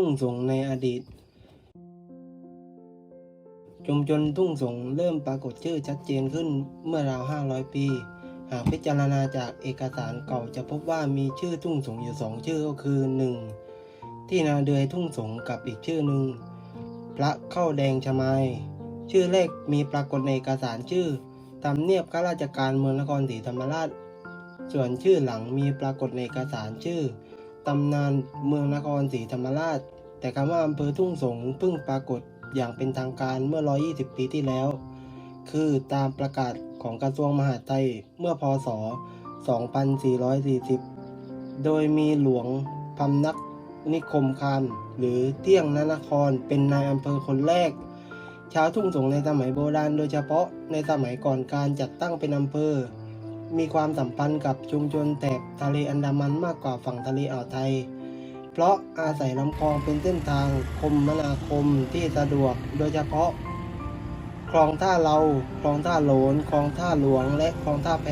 ทุ่งสงในอดีต ชุมชนทุ่งสงเริ่มปรากฏชื่อชัดเจนขึ้นเมื่อราว 500 ปี หากพิจารณาจากเอกสารเก่าจะพบว่ามีชื่อทุ่งสงอยู่สองชื่อก็คือ 1. ที่นาเดือยทุ่งสงกับอีกชื่อหนึ่งพระเข้าแดงชมัยชื่อแรกมีปรากฏในเอกสารชื่อทำเนียบข้าราชการเมืองนครศรีธรรมราช ส่วนชื่อหลังมีปรากฏในเอกสารชื่อ ตำนานเมืองนครศรีธรรมราช แต่คำว่าอำเภอทุ่งสงเพิ่งปรากฏอย่างเป็นทางการเมื่อ 120 ปีที่แล้ว คือตามประกาศของกระทรวงมหาดไทยเมื่อพศ 2440 โดยมีหลวงพำนักนิคมคามหรือเที่ยงนนครเป็นนายอำเภอคนแรก ชาวทุ่งสงในสมัยโบราณโดยเฉพาะในสมัยก่อนการจัดตั้งเป็นอำเภอ มีความสัมพันธ์กับชุมชนแถบทะเลอันดามันมากกว่าฝั่งทะเลอ่าวไทย เพราะอาศัยลำคลองเป็นเส้นทางคมนาคมที่สะดวกโดยเฉพาะ คลองท่าเราคลองท่าโหลนคลองท่าหลวงและคลองท่าแพ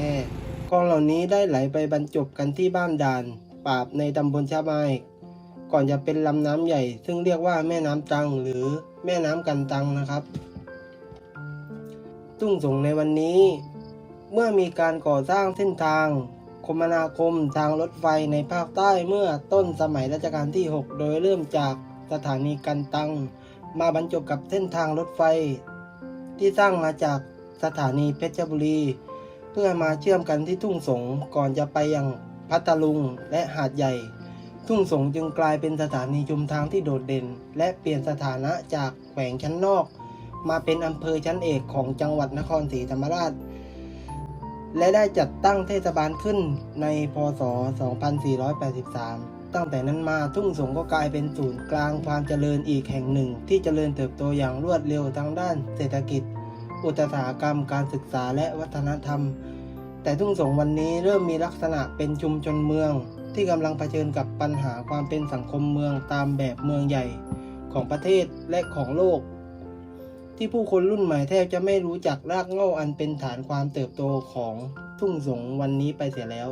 คลองเหล่านี้ได้ไหลไปบรรจบกันที่บ้านด่านปราบในตำบลชะไมก่อนจะเป็นลำน้ำใหญ่ ซึ่งเรียกว่าแม่น้ำตังหรือแม่น้ำกันตังนะครับตุ้งสงในวันนี้ เมื่อมีการก่อสร้างเส้นทาง คมนาคมทางรถไฟในภาคใต้เมื่อต้นสมัยรัชกาลที่ 6 โดยเริ่มจากสถานีกันตัง มาบรรจบกับเส้นทางรถไฟ ที่สร้างมาจากสถานีเพชรบุรี เพื่อมาเชื่อมกันที่ทุ่งสงก่อนจะไปยังพัทลุงและหาดใหญ่ ทุ่งสงจึงกลายเป็นสถานีชุมทางที่โดดเด่น และเปลี่ยนสถานะจากแขวงชั้นนอก มาเป็นอำเภอชั้นเอกของจังหวัดนครศรีธรรมราช และได้จัดตั้งเทศบาลขึ้นในพศ 2483 ตั้งแต่นั้นมาทุ่งสงก็กลายเป็นศูนย์กลางความเจริญอีกแห่งหนึ่ง ที่เจริญเติบโตอย่างรวดเร็วทั้งด้านเศรษฐกิจ อุตสาหกรรม การศึกษาและวัฒนธรรม แต่ทุ่งสงวันนี้เริ่มมีลักษณะเป็นชุมชนเมือง ที่กำลังเผชิญกับปัญหาความเป็นสังคมเมืองตามแบบเมืองใหญ่ของประเทศและของโลก ที่ผู้คนรุ่นใหม่แทบจะไม่รู้จักรากเหง้าอันเป็นฐานความเติบโตของทุ่งสงวันนี้ไปเสียแล้ว